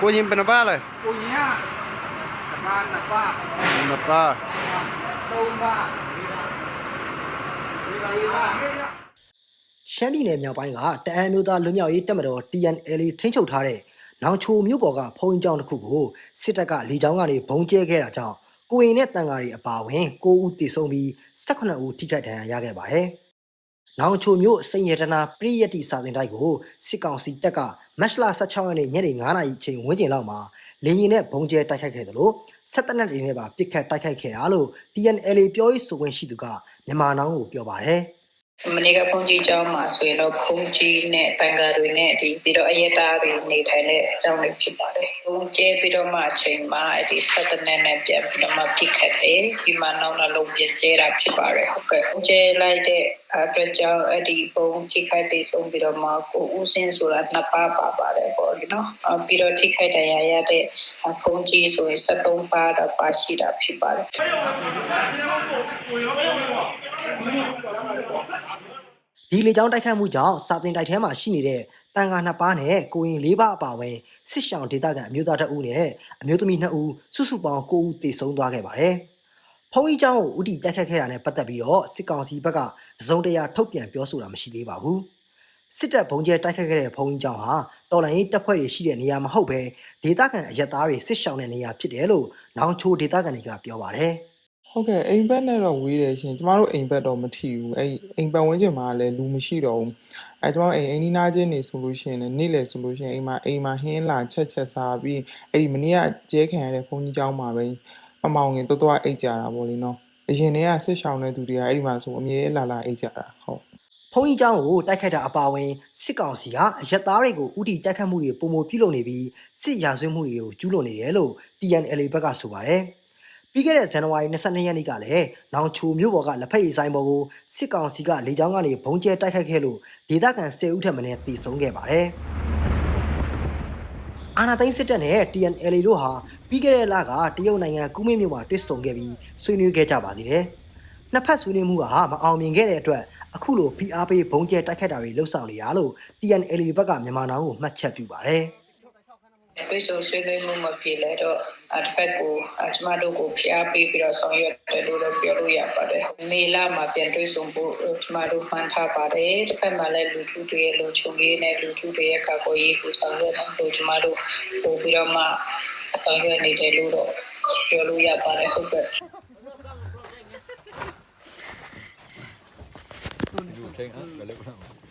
ကိုရင်ဘယ်နှပါလဲကိုရင်ကတပါးနှစ်ပါးနှစ်ပါသုံးပါးဒီပါဒီပါရှမ်းပြည်နယ်မြောက်ပိုင်းကတအံမျိုးသားလွတ်မြောက်ရေးတပ်မတော် TNL ထိန်းချုပ်ထားတဲ့နောင်ချိုမြို့ပေါ်ကဖုံးကြောင်းတစ်ခုကိုစစ်တပ်ကလေကြောင်းကနေဘုံကျဲခဲ့တာကြောင့်ကိုရင်နဲ့တန်ဃာတွေအပါအဝင်9ဦးသေဆုံးပြီး18ဦးထိခိုက်ဒဏ်ရာရခဲ့ပါတယ်။ နောင်ချိုမြို့စိန်ရတနာပရိယတ္တိစာသင်တိုက်ကိုစစ်ကောင်စီတပ်ကမတ်လ16ရက်နေ့ညနေ9:00နာရီအချိန်ဝန်းကျင်လောက်မှာလေရင်နဲ့ဘုံကျဲတိုက်ခိုက်ခဲ့တယ်လို့စစ်တပ်နဲ့တွေနဲ့ပါပစ်ခတ်တိုက်ခိုက်ခဲ့တာလို့ TNL ပြောရေးဆိုခွင့်ရှိသူကမြန်မာနောင်ကိုပြောပါတယ်။မနေ့ကဘုန်းကြီးကျောင်းမှာဆိုရင်တော့ဘုန်းကြီးနဲ့တန်ဃာတွေနဲ့ဒီပြီးတော့အယက်သားတွေနေထိုင်တဲ့အကြောင်းတွေဖြစ်ပါတယ်။ဘုန်း ကျဲပြီးတော့မှအချိန်မှာအဲ့ဒီဆက်တနက်နဲ့ပြန်ပြီးတော့မှပြစ်ခတ်တယ်။ဒီမှာနောက်နောက်လုံးပြကျဲတာဖြစ်ပါတယ်။ဟုတ်ကဲ့။ဘုန်းကျဲလိုက်တဲ့အတွက်ကြောင့်အဲ့ဒီဘုန်းကြီးခိုက်တိတ်ဆုံးပြီးတော့မှကိုဦးစင်းဆိုတာနှစ်ပါးပါပါတယ်ပေါ့ဒီနော်။အပြီးတော့ထိခိုက်ဒဏ်ရာရတဲ့ဘုန်းကြီးဆိုရင်73ပါးတော့ပါရှိတာဖြစ်ပါတယ်။ဒီလေကြောင်းတိုက်ခတ်မှုကြောင့်စာတင်တိုက်ထဲမှာရှိနေတဲ့ တန်ခါနှစ်ပါးနဲ့ကိုရင်၄ပါးအပါအဝင်စစ်ရှောင်းဒေသခံအမျိုးသားတအုပ်နဲ့အမျိုးသမီး2ဦးစုစုပေါင်း9ဦးသေဆုံးသွားခဲ့ပါတယ်။ဖုံးကြီးကျောင်းကိုဥတီတက်ခတ်ခဲ့တာနဲ့ပတ်သက်ပြီးတော့စစ်ကောင်စီဘက်ကစုံတရာထုတ်ပြန်ပြောဆိုတာမရှိသေးပါဘူး။စစ်တပ်ဘုံကျဲတိုက်ခတ်ခဲ့တဲ့ဖုံးကြီးကျောင်းဟာတော်လိုင်းရေးတပ်ဖွဲ့တွေရှိတဲ့နေရာမဟုတ်ဘဲဒေသခံအရက်သားတွေစစ်ရှောင်းတဲ့နေရာဖြစ်တယ်လို့နောင်ချိုဒေသခံတွေကပြောပါတယ်။ ဟုတ်ကဲ့အိမ်ဘက်နဲ့တော့ဝေးတယ်ရှင်ကျမတို့အိမ်ဘက်တော့မထီဘူးအဲ့အိမ်ပတ်ဝန်းကျင်မှာလည်းလူမရှိတော့ဘူးအဲကျမတို့အိမ်အိမ်နီးနားချင်းနေဆိုလို့ရှိရင်လည်းနေ့လည်ဆိုလို့ရှိရင်အိမ်မှာအိမ်မှာဟင်းလာချက်ချက်စားပြီးအဲ့ဒီမနေ့ကကျဲခံရတဲ့ဘုန်းကြီးကျောင်းမှာပဲမမောင်ငင်တော်တော်အိတ်ကြတာပေါ့လေနော်အရင်တည်းကဆစ်ဆောင်တဲ့သူတွေကအဲ့ဒီမှာဆိုအမြဲလာလာအိတ်ကြတာဟုတ် ဖုံးကြီးเจ้าကိုတိုက်ခိုက်တာအပါအဝင်စစ်ကောင်စီကအရက်သားတွေကိုဥတီတိုက်ခတ်မှုတွေပုံမပြုလုပ်နေပြီးစစ်ရာဇဝတ်မှုတွေကိုကျူးလွန်နေတယ်လို့ TNL ဘက်ကဆိုပါတယ်။ ပြီးခဲ့တဲ့ဇန်နဝါရီ22ရက်နေ့ကလည်းနောင်ချိုမြို့ပေါ်ကလက်ဖက်ရည်ဆိုင်ပေါ်ကိုစစ်ကောင်စီကလေကြောင်းကနေဘုံကျဲတိုက်ခိုက်ခဲ့လို့ဒေသခံ10ဦးထက်မနည်းသေဆုံးခဲ့ပါတယ်။အာနာသိန်းစစ်တပ်နဲ့ TNL တို့ဟာပြီးခဲ့တဲ့လကတရုတ်နိုင်ငံကူးမင်းမြို့မှာတွေ့ဆုံခဲ့ပြီးဆွေးနွေးခဲ့ကြပါသေးတယ်။နှစ်ဖက်ဆွေးနွေးမှုကမအောင်မြင်ခဲ့တဲ့အတွက်အခုလို PRP ဘုံကျဲတိုက်ခတ်တာတွေလှုပ်ဆောင်နေတာလို့ TNL ဘက်ကမြန်မာနောင်ကိုမှတ်ချက်ပြုပါတယ်။ တွေ့ဆုံဆွေးနွေးမှုမပြေလဲတော့အတစ်ဖက်ကိုကျမတို့ကိုဖျားပေးပြီးတော့ဆောင်ရွက်တယ်လို့လည်းပြောလို့ရပါတယ်။မေလမှာပြန်တွေ့ဆုံဖို့ကျမတို့မှန်းထားပါတယ်။တစ်ဖက်မှာလည်းလူထုတွေရဲ့လူချုံရေးနဲ့လူထုတွေရဲ့ကာကွယ်ရေးကိုဆောင်ရွက်ဖို့ကျမတို့ပို့ပြီးတော့မှဆောင်ရွက်နေတယ်လို့တော့ပြောလို့ရပါတယ်ဟုတ်ကဲ့။ဒီလိုထိုင်အားလည်းလောက်လာ